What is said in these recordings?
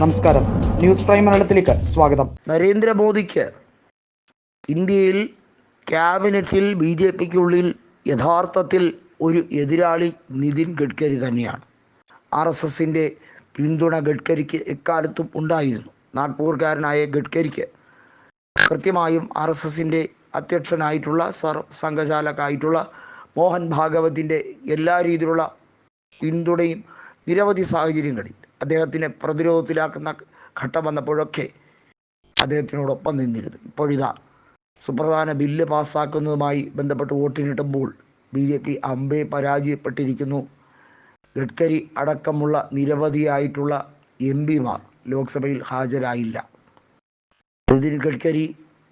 നമസ്കാരം. News prime മലയാളത്തിലേക്ക് സ്വാഗതം. നരേന്ദ്രമോദിക്ക് ഇന്ത്യയിൽ ക്യാബിനറ്റിൽ ബി ജെ പിക്കുള്ളിൽ യഥാർത്ഥത്തിൽ ഒരു എതിരാളി നിതിൻ ഗഡ്കരി തന്നെയാണ്. ആർ എസ് എസിന്റെ പിന്തുണ ഗഡ്കരിക്ക് എക്കാലത്തും ഉണ്ടായിരുന്നു. നാഗ്പൂർക്കാരനായ ഗഡ്കരിക്ക് കൃത്യമായും ആർ എസ് എസിന്റെ അധ്യക്ഷനായിട്ടുള്ള സർ സംഘചാലകായിട്ടുള്ള മോഹൻ ഭാഗവതിന്റെ എല്ലാ രീതിയിലുള്ള പിന്തുണയും നിരവധി സാഹചര്യങ്ങളിൽ അദ്ദേഹത്തിനെ പ്രതിരോധത്തിലാക്കുന്ന ഘട്ടം വന്നപ്പോഴൊക്കെ അദ്ദേഹത്തിനോടൊപ്പം നിന്നിരുന്നു. ഇപ്പോഴിതാ സുപ്രധാന ബില്ല് പാസ്സാക്കുന്നതുമായി ബന്ധപ്പെട്ട് വോട്ടിനിട്ടുമ്പോൾ ബി ജെ പി അമ്പെ പരാജയപ്പെട്ടിരിക്കുന്നു. ഗഡ്കരി അടക്കമുള്ള നിരവധിയായിട്ടുള്ള എം പിമാർ ലോക്സഭയിൽ ഹാജരായില്ല. നിതിൻ ഗഡ്കരി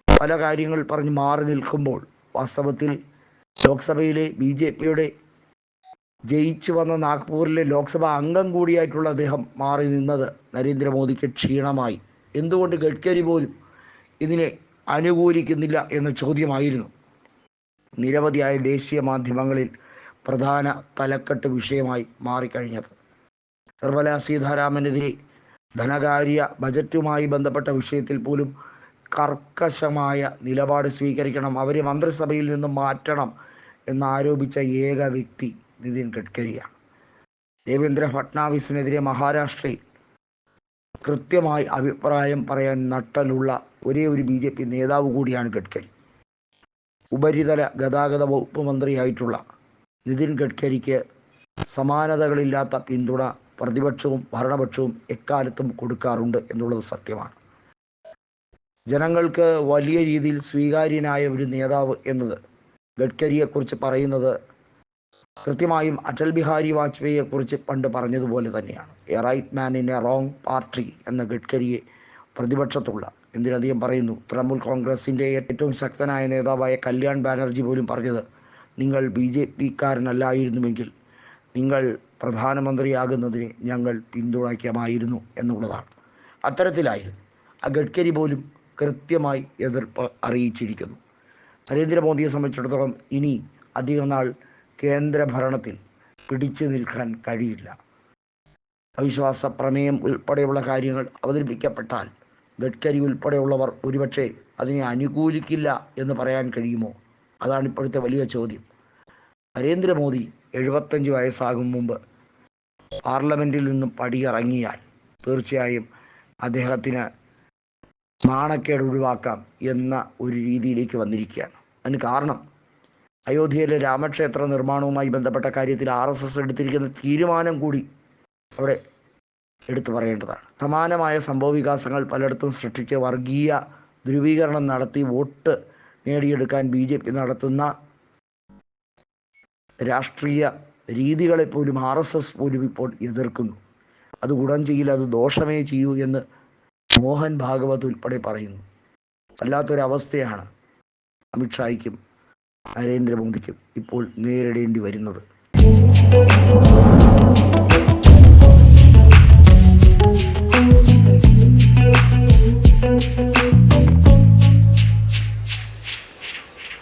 പല കാര്യങ്ങൾ പറഞ്ഞ് മാറി നിൽക്കുമ്പോൾ വാസ്തവത്തിൽ ലോക്സഭയിലെ ബി ജെ പിയുടെ ജയിച്ചു വന്ന നാഗ്പൂരിലെ ലോക്സഭാ അംഗം കൂടിയായിട്ടുള്ള അദ്ദേഹം മാറി നിന്നത് നരേന്ദ്രമോദിക്ക് ക്ഷീണമായി. എന്തുകൊണ്ട് ഗഡ്കരി പോലും ഇതിനെ അനുകൂലിക്കുന്നില്ല എന്ന ചോദ്യമായിരുന്നു. നിരവധിയായ ദേശീയ മാധ്യമങ്ങളിൽ പ്രധാന തലക്കെട്ട് വിഷയമായി മാറിക്കഴിഞ്ഞത്. നിർമ്മല സീതാരാമനെതിരെ ധനകാര്യ ബജറ്റുമായി ബന്ധപ്പെട്ട വിഷയത്തിൽ പോലും കർക്കശമായ നിലപാട് സ്വീകരിക്കണം അവരെ മന്ത്രിസഭയിൽ നിന്നും മാറ്റണം എന്നാരോപിച്ച ഏക വ്യക്തി നിതിൻ ഗഡ്കരിയാണ് ദേവേന്ദ്ര ഫട്നാവിസിനെതിരെ മഹാരാഷ്ട്രയിൽ കൃത്യമായി അഭിപ്രായം പറയാൻ നട്ടലുള്ള ഒരേ ഒരു ബി ജെ പി നേതാവ് കൂടിയാണ് ഗഡ്കരി ഉപരിതല ഗതാഗത വകുപ്പ് മന്ത്രിയായിട്ടുള്ള നിതിൻ ഗഡ്കരിക്ക് സമാനതകളില്ലാത്ത പിന്തുണ പ്രതിപക്ഷവും ഭരണപക്ഷവും എക്കാലത്തും കൊടുക്കാറുണ്ട് എന്നുള്ളത് സത്യമാണ്. ജനങ്ങൾക്ക് വലിയ രീതിയിൽ സ്വീകാര്യനായ ഒരു നേതാവ് എന്നത് ഗഡ്കരിയെക്കുറിച്ച് പറയുന്നത് കൃത്യമായും അടൽ ബിഹാരി വാജ്പേയിയെ കുറിച്ച് പണ്ട് പറഞ്ഞതുപോലെ തന്നെയാണ്. A right man in a wrong party എന്ന ഗഡ്കരിയെ പ്രതിപക്ഷത്തുള്ള എന്തിനധികം പറയുന്നു തൃണമൂൽ കോൺഗ്രസിന്റെ ഏറ്റവും ശക്തനായ നേതാവായ കല്യാൺ ബാനർജി പോലും പറഞ്ഞത് നിങ്ങൾ ബി ജെ പിക്കാരനല്ലായിരുന്നുവെങ്കിൽ നിങ്ങൾ പ്രധാനമന്ത്രിയാകുന്നതിനെ ഞങ്ങൾ പിന്തുണയ്ക്കാമായിരുന്നു എന്നുള്ളതാണ്. അത്തരത്തിലായിരുന്നു ആ ഗഡ്കരി പോലും കൃത്യമായി എതിർപ്പ് അറിയിച്ചിരിക്കുന്നു. നരേന്ദ്രമോദിയെ സംബന്ധിച്ചിടത്തോളം ഇനി അധികം നാൾ കേന്ദ്രഭരണത്തിൽ പിടിച്ചു നിൽക്കാൻ കഴിയില്ല. അവിശ്വാസ പ്രമേയം ഉൾപ്പെടെയുള്ള കാര്യങ്ങൾ അവതരിപ്പിക്കപ്പെട്ടാൽ ഗഡ്കരി ഉൾപ്പെടെയുള്ളവർ ഒരുപക്ഷെ അതിനെ അനുകൂലിക്കില്ല എന്ന് പറയാൻ കഴിയുമോ? അതാണ് ഇപ്പോഴത്തെ വലിയ ചോദ്യം. നരേന്ദ്രമോദി എഴുപത്തഞ്ച് വയസ്സാകും മുമ്പ് പാർലമെന്റിൽ നിന്നും പടിയിറങ്ങിയാൽ തീർച്ചയായും അദ്ദേഹത്തിന് നാണക്കേട് ഒഴിവാക്കാം എന്ന ഒരു രീതിയിലേക്ക് വന്നിരിക്കുകയാണ്. അതിന് കാരണം അയോധ്യയിലെ രാമക്ഷേത്ര നിർമ്മാണവുമായി ബന്ധപ്പെട്ട കാര്യത്തിൽ ആർ എസ് എസ് എടുത്തിരിക്കുന്ന തീരുമാനം കൂടി അവിടെ എടുത്തു പറയേണ്ടതാണ്. സമാനമായ സംഭവ വികാസങ്ങൾ പലയിടത്തും സൃഷ്ടിച്ച് വർഗീയ ധ്രുവീകരണം നടത്തി വോട്ട് നേടിയെടുക്കാൻ ബി ജെ പി നടത്തുന്ന രാഷ്ട്രീയ രീതികളെ പോലും ആർ എസ് എസ് പോലും ഇപ്പോൾ എതിർക്കുന്നു. അത് ഗുണം ചെയ്യില്ല അത് ദോഷമേ ചെയ്യൂ എന്ന് മോഹൻ ഭാഗവത് ഉൾപ്പെടെ പറയുന്നു. വല്ലാത്തൊരവസ്ഥയാണ് അമിത്ഷായ്ക്കും നരേന്ദ്രമോദിക്കും ഇപ്പോൾ നേരിടേണ്ടി വരുന്നത്.